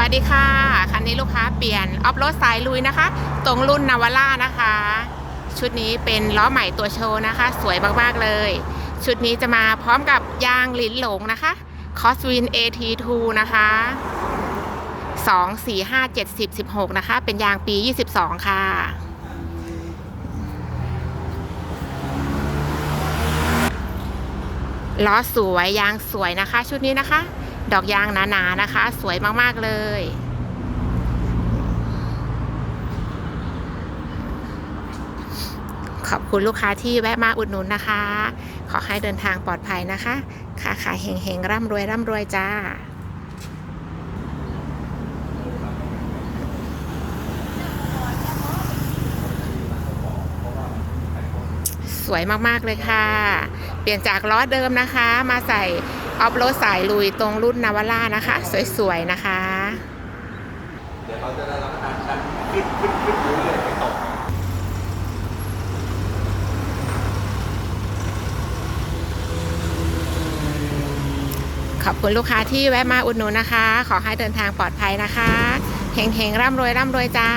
วัสดีค่ะ คันนี้ลูกค้าเปลี่ยนออฟโรดสายลุยนะคะ ตรงรุ่นนาวาร่านะคะ ชุดนี้เป็นล้อใหม่ตัวโชว์นะคะ สวยมากๆเลย ชุดนี้จะมาพร้อมกับยางลิ้นหลงนะคะคอสวิน AT2 นะคะ2 4 5 7 10 16นะคะ เป็นยางปี22ค่ะล้อสวยยางสวยนะคะ ชุดนี้นะคะ ดอกยางหนาๆนะคะ สวยมากๆเลย ขอบคุณลูกค้าที่แวะมาอุดหนุนนะคะ ขอให้เดินทางปลอดภัยนะคะค้าขายเฮงๆ ร่ำรวยร่ำรวยจ้าสวยมาก ๆ เลยค่ะ เปลี่ยนจากล้อเดิมนะคะ มาใส่ ออฟโรดสายลุยตรงรุ่นนาวาร่านะคะ สวยๆนะคะ เดี๋ยวเราจะได้รับประทานกันขึ้นขึ้นขึ้นเรื่อยๆไม่ตกขอบคุณลูกค้าที่แวะมาอุดหนุนนะคะ ขอให้เดินทางปลอดภัยนะคะ เฮงๆร่ำรวยร่ำรวยจ้า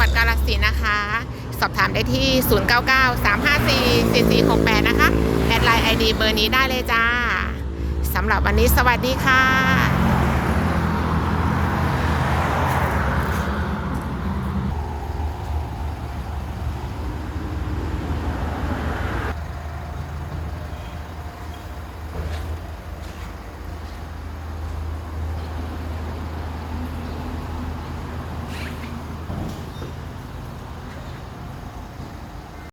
วัดกาฬสินนะคะ สอบถามได้ที่ 0993544468 นะคะ แอดไลน์ไอดีเบอร์นี้ได้เลยจ้าสำหรับวันนี้สวัสดีค่ะ